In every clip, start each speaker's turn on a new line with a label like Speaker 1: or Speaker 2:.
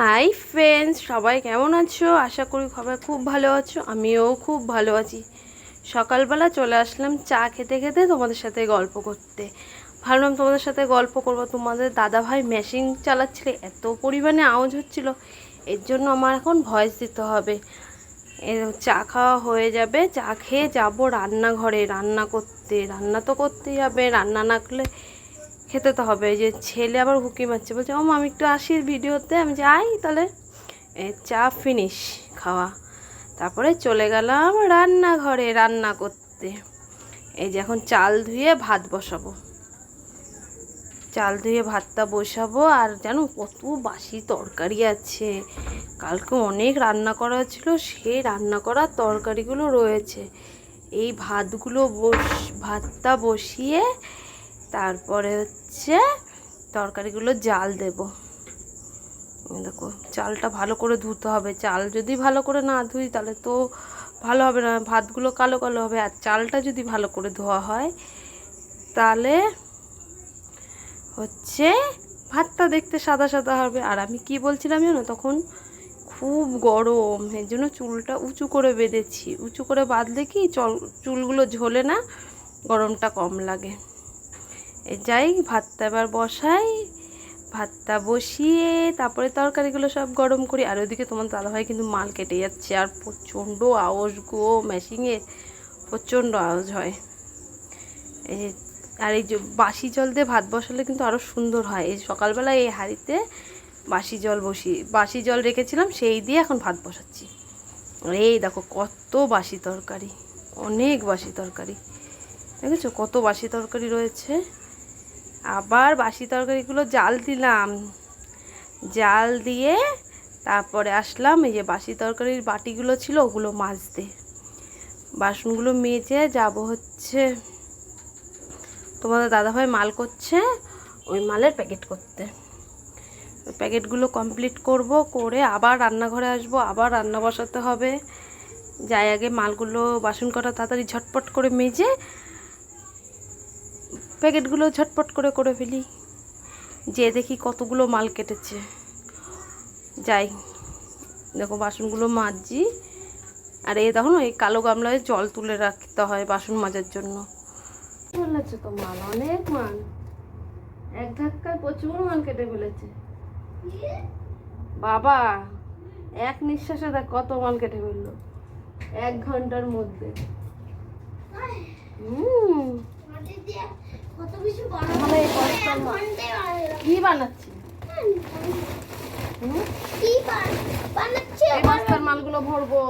Speaker 1: Hi friends সবাই কেমন আছো? আশা করি সবাই খুব ভালো আছো, আমিও খুব ভালো আছি। সকালবেলা চলে আসলাম চা খেতে খেতে তোমাদের সাথে গল্প করতে। ভাবলাম তোমাদের সাথে গল্প করব। তোমাদের দাদা ভাই মেশিন চালাচ্ছিলে, এত পরিমাণে আওয়াজ হচ্ছিল, এর জন্য আমার এখন ভয়েস দিতে হবে। চা খাওয়া হয়ে যাবে, চা খেয়ে যাব রান্নাঘরে। রান্না করতে, রান্না তো করতেই হবে, রান্না না করলে খেতে তো হবে। যে ছেলে আবার হুকি মারছে বলছে ও আমি একটু আসি ভিডিওতে। আমি যাই তাহলে। চা ফিনিশ খাওয়া। তারপরে চলে গেলাম রান্নাঘরে রান্না করতে। এই যে এখন চাল ধুয়ে ভাত বসাবো। চাল ধুয়ে ভাতটা বসাবো আর জানো কত বাসি তরকারি আছে। কালকে অনেক রান্না করা ছিল, সেই রান্না করা তরকারিগুলো রয়েছে। এই ভাতগুলো বস, ভাতটা বসিয়ে তারপরে হচ্ছে তরকারিগুলো জাল দেব। দেখো, চালটা ভালো করে ধুতে হবে। চাল যদি ভালো করে না ধুই তাহলে তো ভালো হবে না, ভাতগুলো কালো কালো হবে। আর চালটা যদি ভালো করে ধোয়া হয় তাহলে হচ্ছে ভাতটা দেখতে সাদা সাদা হবে। আর আমি কি বলছিলাম জানো, তখন খুব গরম, এর জন্য চুলটা উঁচু করে বেঁধেছি। উঁচু করে বাঁধলে কি চল, চুলগুলো ঝোলে না, গরমটা কম লাগে। যাই, ভাতটা এবার বসাই, ভাতটা বসিয়ে তারপরে তরকারিগুলো সব গরম করি। আর ওইদিকে তোমার দাদাভাই কিন্তু মাল কেটে যাচ্ছে, আর প্রচণ্ড আওয়াজ গো মেশিংয়ে প্রচণ্ড আওয়াজ হয়। এই আর এই যে বাসি জল দিয়ে ভাত বসালে কিন্তু আরও সুন্দর হয়। এই সকালবেলা এই হাঁড়িতে বাসি জল বসি, বাসি জল রেখেছিলাম, সেই দিয়ে এখন ভাত বসাচ্ছি। এই দেখো কত বাসি তরকারি, অনেক বাসি তরকারি। দেখেছ কত বাসি তরকারি রয়েছে? আবার বাসি তরকারিগুলো জাল দিলাম। জাল দিয়ে তারপরে আসলাম, এই যে বাসি তরকারির বাটিগুলো ছিল ওগুলো মাজতে। বাসনগুলো মেজে যাব হচ্ছে, তোমাদের দাদাভাই মাল করছে, ওই মালের প্যাকেট করতে। প্যাকেটগুলো কমপ্লিট করব, করে আবার রান্নাঘরে আসব, আবার রান্না বসাতে হবে। যাই আগে মালগুলো বাসন কটা তাড়াতাড়ি ঝটপট করে মেজে প্যাকেটগুলো ঝটপট করে করে ফেলি। যে দেখি কতগুলো মাল কেটেছে। যাই, দেখো বাসনগুলো মাজছি আর এই দেখো এই কালো গামলায় জল তুলে রাখতে হয় বাসন মাজার জন্য। ফেলেছে তো মাল, অনেক মাল। এক ধাক্কায় প্রচুর মাল কেটে ফেলেছে। বাবা, এক নিঃশ্বাসে দেখ কত মাল কেটে ফেলল। এক ঘণ্টার মধ্যে। হুম। বস্তার মালগুলো ভরবো।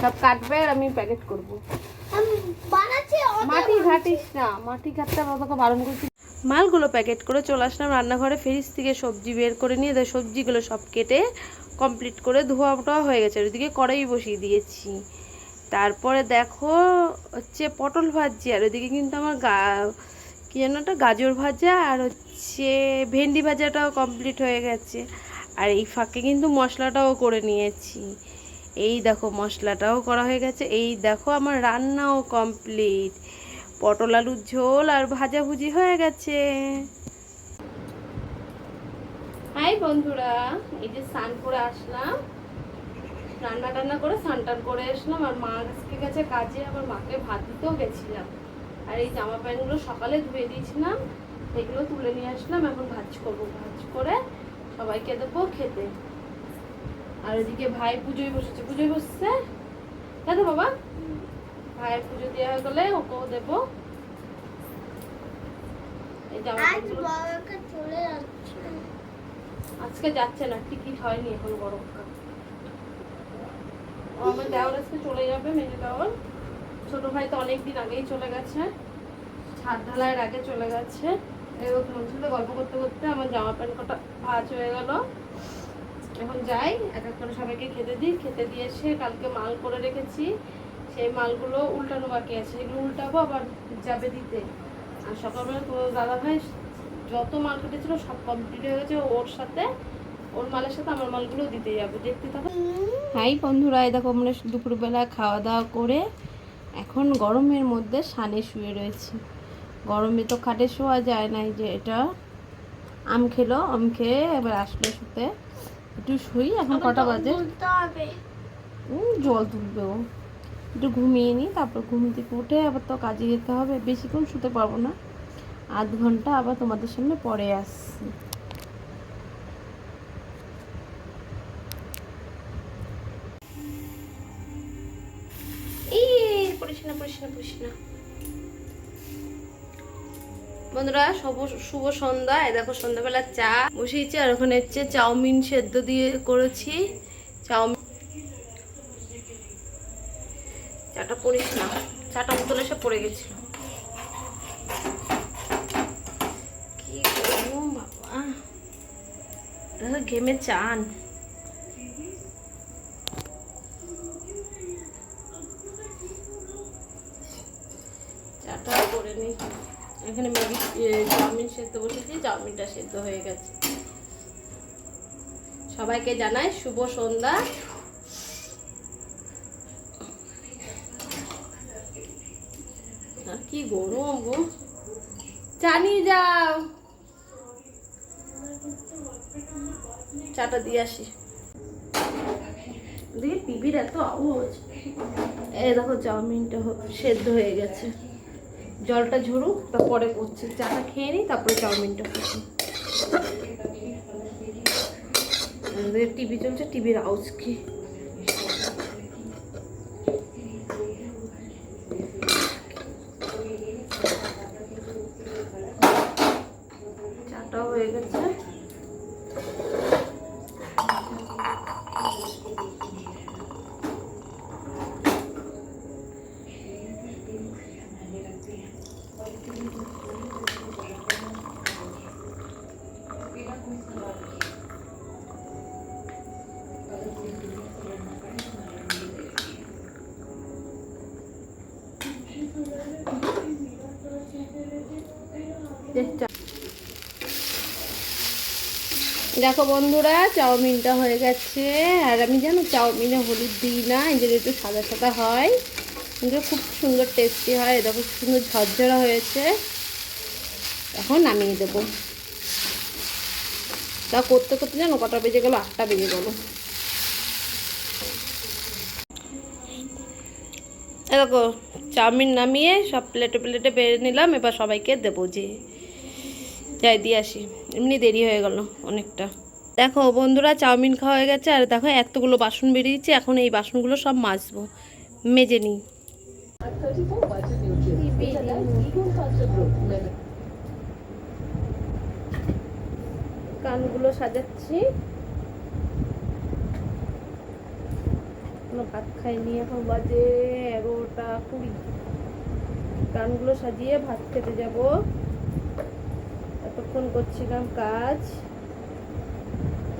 Speaker 1: সব কাটবে আর আমি প্যাকেট করব। মাটি না, মাটি বারণ করছি। মালগুলো প্যাকেট করে চলে আসলাম রান্নাঘরে, ফ্রিজ থেকে সবজি বের করে নিয়ে সবজিগুলো সব কেটে কমপ্লিট করে ধোয়া হয়ে গেছে। ওইদিকে কড়াই বসিয়ে দিয়েছি। তারপরে দেখো হচ্ছে পটল ভাজি, আর ওইদিকে কিন্তু আমার গা, কী যেন ওটা, গাজর ভাজা আর হচ্ছে ভেন্ডি ভাজাটাও কমপ্লিট হয়ে গেছে। আর এই ফাঁকে কিন্তু মশলাটাও করে নিয়েছি। এই দেখো মশলাটাও করা হয়ে গেছে। এই দেখো আমার রান্নাও কমপ্লিট পটল আলুর ঝোল আর ভাজাভুজি হয়ে গেছে। হাই বন্ধুরা, এই যে স্নান করে আসলাম। রান্না টান্না করে স্নান টান করে আসলাম আর মা আজকে গেছে কাজে আবার মাকে ভাত দিতেও গেছিলাম। আর এই জামা প্যান্টগুলো সকালে ধুয়ে দিয়েছিলাম সেগুলো তুলে নিয়ে আসলাম এখন ভাজ করব। ভাজ করে সবাইকে দেবো খেতে। আর ওদিকে ভাই পুজোয় বসেছে। পুজোয় বসছে? তাই তো বাবা ভাইয়ের পুজো দেওয়া হয়ে গেলে ওকেও দেবো। আজকে যাচ্ছে না টিকিট হয়নি এখন গরমকাল আমার দেওয়ার আজকে চলে যাবে মেজে দেওয়ার। ছোট ভাই তো অনেক দিন আগেই চলে গেছে। ছাদ ঢালাইয়ের আগে চলে গেছে। এবার তোমার সাথে গল্প করতে করতে আমার জামা প্যান্ট কটা ভাজ হয়ে গেল। এখন যাই, এক এক করে সবাইকে খেতে দিই। খেতে দিয়ে এসে কালকে মাল করে রেখেছি। সেই মালগুলো উল্টানো বাকি আছে। সেগুলো উল্টাবো, আবার যাবে দিতে। আর সকালবেলা তোমার দাদা ভাই যত মাল কেটেছিল সব কমপ্লিট হয়ে গেছে ওর সাথে। ওর মালের সাথে আমার মালগুলো দিতে যাবে। দেখতে থাকো। হাই বন্ধুরা এই দেখো আমরা দুপুরবেলা খাওয়া দাওয়া করে এখন গরমের মধ্যে সানে শুয়ে রয়েছি। গরমে তো খাটে শোয়া যায় না এই যে এটা। আম খেলো আম খেয়ে এবার আসলো শুতে। একটু শুই এখন কটা বাজে? জল তুলবে ও। একটু ঘুমিয়ে নিই তারপর ঘুম থেকে উঠে আবার তো কাজে যেতে হবে। বেশিক্ষণ শুতে পারব না। আধ ঘণ্টা আবার তোমাদের সামনে পরে আসছি। বন্ধুরা, শুভ শুভ সন্ধ্যা। দেখো সন্ধ্যাবেলা চা বসিয়েছি, আর ওখানে হচ্ছে চাউমিন সেদ্ধ দিয়ে করেছি। চাউমিন চাটা পড়িস না। চাটা বোতলে সে পড়ে গেছিল। কি গরম, বাবা। ঘেমে চান। চাউমিনটা সেদ্ধ হয়ে গেছে। সবাইকে জানাই শুভ সন্ধ্যা। আর কি গরম গো। জানিয়ে যাও। চাটা দিয়ে আসি। দেখি টিভির এত আওয়াজ। এই দেখো চাউমিনটা সেদ্ধ হয়ে গেছে। জলটা ঝরুক, তারপরে করছি চাটা খেয়ে নিই, তারপরে চাউমিনটা করছি টিভি চলছে, টিভির আউজ কি? চাটাও হয়ে গেছে। দেখো বন্ধুরা, চাউমিনটা হয়ে গেছে। আর আমি জানো, চাউমিনে হলুদ দিই না, এই যে একটু সাদা সাদা হয়। কিন্তু খুব সুন্দর টেস্টি হয় দেখো সুন্দর ঝরঝরা হয়েছে। এখন নামিয়ে দেবো। তা করতে করতে জানো, কটা বেজে গেলো, আটটা বেজে গেলো। দেখো, চাউমিন নামিয়ে সব প্লেটে প্লেটে বেড়ে নিলাম, এবার সবাইকে দেবো যে। যাই, দিয়ে আসি। এমনি দেরি হয়ে গেল অনেকটা। দেখো, বন্ধুরা, চাউমিন খাওয়া হয়ে গেছে, আর দেখো, এতগুলো বাসন বেরিয়েছে, এখন এই বাসনগুলো সব মাজবো, মেজে নিই। কানগুলো সাজাচ্ছি। ভাত খাইনি, এখন বাজে এগারোটা কুড়ি। কানগুলো সাজিয়ে ভাত খেতে যাব। এতক্ষণ করছিলাম কাজ।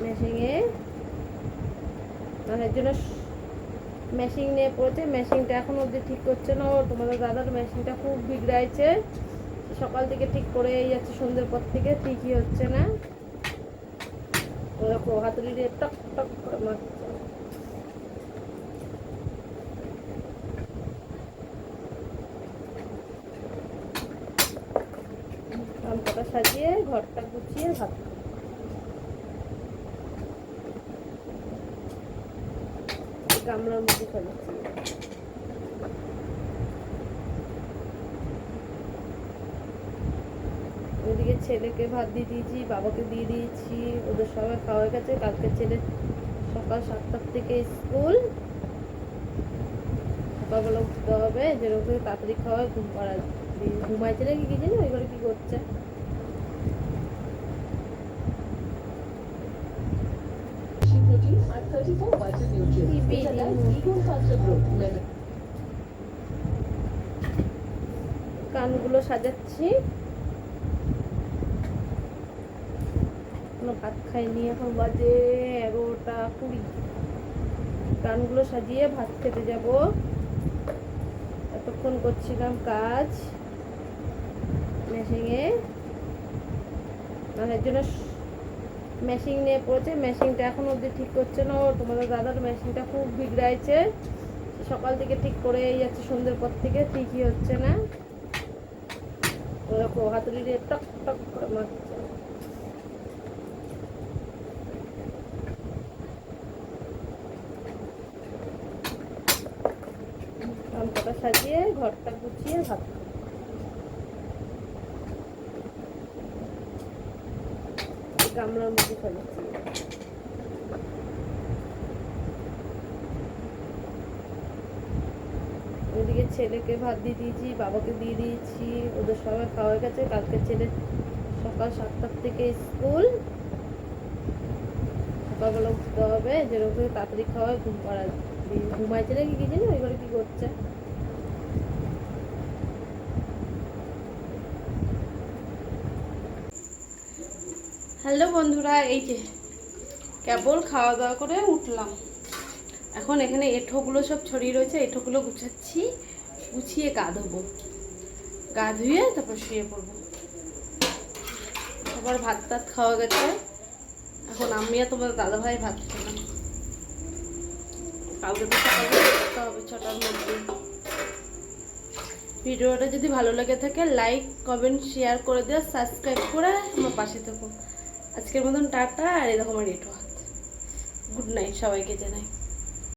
Speaker 1: মেশিংয়ে মানে জন্য মেশিং নিয়ে পড়েছে। মেশিনটা এখন অবধি ঠিক করছে না। ও তোমাদের দাদার মেশিনটা খুব বিগড়াইছে। সকাল থেকে ঠিক করেই যাচ্ছে, সন্ধ্যের পর থেকে ঠিকই হচ্ছে না। ওরা হাতুড়ি দিয়ে টক টক করে মারছে গামছাটা সাজিয়ে ঘরটা গুছিয়ে ভাত গামলার মধ্যে সাজাচ্ছি ওদিকে ছেলেকে ভাত দিয়ে দিয়েছি, বাবাকে দিয়ে দিয়েছি, ওদের সবাই খাওয়া হয়ে গেছে। কালকে ছেলে সকাল সাতটার থেকে স্কুল। সকালবেলা উঠতে হবে, যেরকম তাড়াতাড়ি খাওয়া ঘুম পাড়া ঘুমাইছে নাকি কি জানি, ওই ঘরে কি করছে। কানগুলো সাজাচ্ছি। এখনও ভাত খাইনি, এখন বাজে এগারোটা কুড়ি। কানগুলো সাজিয়ে ভাত খেতে যাব। এতক্ষণ করছিলাম কাজ। মেশিংয়ে মানে জন্য মেশিন নিয়ে পড়েছে। মেশিনটা এখন অবধি ঠিক করছে না। তোমাদের দাদার মেশিনটা খুব বিগড়াইছে। সকাল থেকে ঠিক করে যাচ্ছে, সন্ধ্যের পর থেকে ঠিকই হচ্ছে না। ওরকম হাতুড়ি দিয়ে টক টক করে মারছে। সাজিয়ে ঘরটা গুছিয়ে ভাত গামলার মধ্যে ওদিকে ছেলেকে ভাত দিয়ে দিয়েছি, বাবাকে দিয়ে দিয়েছি, ওদের সবাই খাওয়া গেছে। কালকে ছেলে সকাল সাতটার থেকে স্কুল। সকালবেলা উঠতে হবে, যেরকম তাড়াতাড়ি খাওয়া হয়, ঘুম পাড়া ঘুমাইছে নাকি কি জানি, ওই ঘরে কি করছে। হ্যালো বন্ধুরা, এই যে কেবল খাওয়া দাওয়া করে উঠলাম। এখন এখানে এঁঠোগুলো সব ছড়িয়ে রয়েছে, এঁঠোগুলো গুছাচ্ছি, গুছিয়ে গা ধোবো গা ধুয়ে তারপর শুয়ে পড়ব। তারপর ভাত টাত খাওয়া গেছে। এখন আমি আর তোমার দাদা ভাই ভাত খেলাম। কালকে তো হবে ছটার মধ্যে। ভিডিওটা যদি ভালো লেগে থাকে লাইক কমেন্ট শেয়ার করে দেওয়া সাবস্ক্রাইব করে আমার পাশে থেকো। আজকের মতন টাটা আর এরকম আর এটো গুড নাইট সবাইকে জানাই।